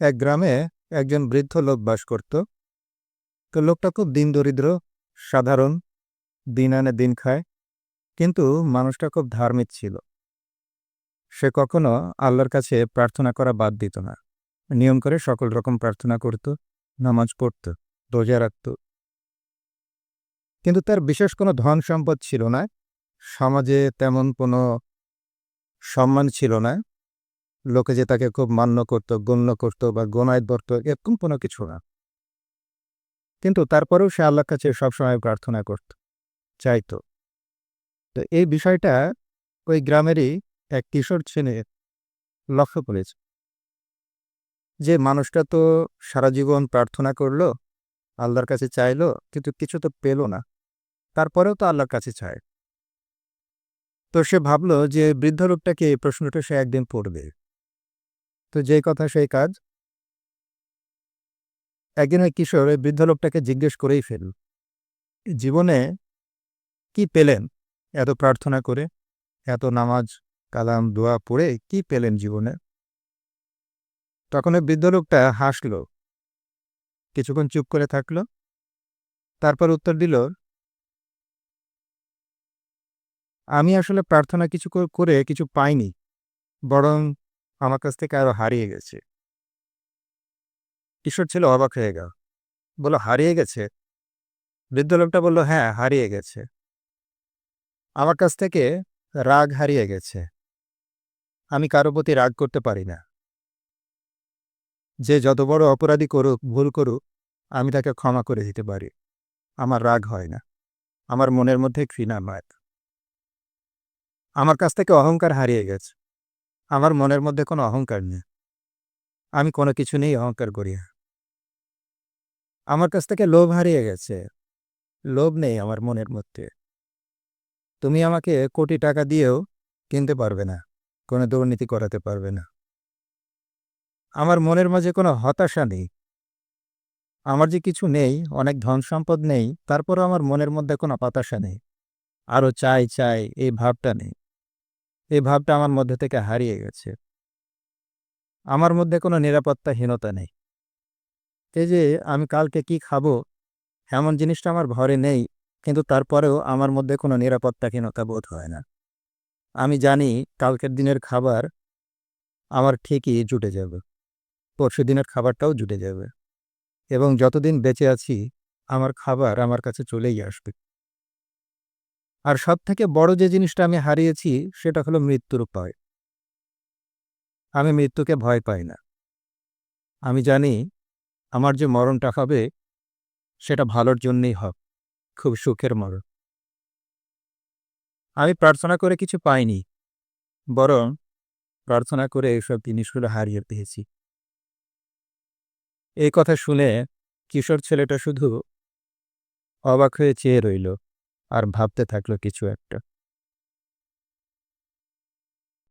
এক গ্রামে একজন বৃদ্ধ লোক বাস করত। তো লোকটা খুব দিন দরিদ্র, সাধারণ, দিন আনে দিন খায়, কিন্তু মানুষটা খুব ধার্মিক ছিল। সে কখনো আল্লাহর কাছে প্রার্থনা করা বাদ দিত না। নিয়ম করে সকল রকম প্রার্থনা করত, নামাজ পড়ত, রোজা রাখত। কিন্তু তার বিশেষ কোনো ধন সম্পদ ছিল না, সমাজে তেমন কোনো সম্মান ছিল না। লোকে যে তাকে খুব মান্য করত, গণ্য করত বা গণায় ধরত, এরকম কোনো কিছু না। কিন্তু তারপরেও সে আল্লাহর কাছে সবসময় প্রার্থনা করত, চাইতো। তো এই বিষয়টা ওই গ্রামেরই এক কিশোর ছেলে লক্ষ্য করেছে। যে মানুষটা তো সারা জীবন প্রার্থনা করল, আল্লাহর কাছে চাইলো, কিন্তু কিছু তো পেল না। তারপরেও তো আল্লাহর কাছে চায়। তো সে ভাবলো যে বৃদ্ধ লোকটাকে এই প্রশ্নটা সে একদিন পড়বে। তো যে কথা সেই কাজ। একদিন ওই কিশোর, ওই বৃদ্ধ লোকটাকে জিজ্ঞেস করেই ফেল জীবনে কি পেলেন? এত প্রার্থনা করে, এত নামাজ, কালাম, দোয়া পড়ে কি পেলেন জীবনে? তখন ওই বৃদ্ধ লোকটা হাসল, কিছুক্ষণ চুপ করে থাকল, তারপর উত্তর দিল, আমি আসলে প্রার্থনা কিছু করে কিছু পাইনি, বরং আমার কাছ থেকে আরও হারিয়ে গেছে। কিশোর ছিল অবাক হয়ে গেল। বলল, হারিয়ে গেছে? বৃদ্ধ লোকটা বলল হ্যাঁ হারিয়ে গেছে। আমার কাছ থেকে রাগ হারিয়ে গেছে। আমি কারও প্রতি রাগ করতে পারি না। যে যত বড় অপরাধী করুক, ভুল করুক, আমি তাকে ক্ষমা করে দিতে পারি। আমার রাগ হয় না। আমার মনের মধ্যে ঘৃণা নয় আমার কাছ থেকে অহংকার হারিয়ে গেছে। আমার মনের মধ্যে কোনো অহংকার নেই। আমি কোনো কিছু নেই অহংকার করিয়া আমার কাছ থেকে লোভ হারিয়ে গেছে। লোভ নেই আমার মনের মধ্যে। তুমি আমাকে কোটি টাকা দিয়েও কিনতে পারবে না, কোনো দুর্নীতি করাতে পারবে না। আমার মনের মাঝে কোনো হতাশা নেই। আমার যে কিছু নেই, অনেক ধন সম্পদ নেই, তারপরও আমার মনের মধ্যে কোনো হতাশা নেই। আরও চাই চাই, এই ভাবটা নেই। এই ভাবটা আমার মধ্যে থেকে হারিয়ে গেছে। আমার মধ্যে কোনো নিরাপত্তাহীনতা নেই। এই যে আমি কালকে কি খাব, এমন জিনিসটা আমার ঘরে নেই, কিন্তু তারপরেও আমার মধ্যে কোনো নিরাপত্তাহীনতা বোধ হয় না। আমি জানি কালকের দিনের খাবার আমার ঠিকই জুটে যাবে। পরশু দিনের খাবারটাও জুটে যাবে। এবং যতদিন বেঁচে আছি, আমার খাবার আমার কাছে চলেই আসবে। আর সব থেকে বড় যে জিনিসটা আমি হারিয়েছি, সেটা হলো মৃত্যুর উপায় আমি মৃত্যুকে ভয় পাই না। আমি জানি আমার যে মরণটা হবে, সেটা ভালোর জন্যই হবে খুব সুখের মরণ। আমি প্রার্থনা করে কিছু পাইনি, বরং প্রার্থনা করে এসব জিনিসগুলো হারিয়ে পেয়েছি এই কথা শুনে কিশোর ছেলেটা শুধু অবাক হয়ে চেয়ে রইল। আর ভাবতে থাকল কিছু একটা।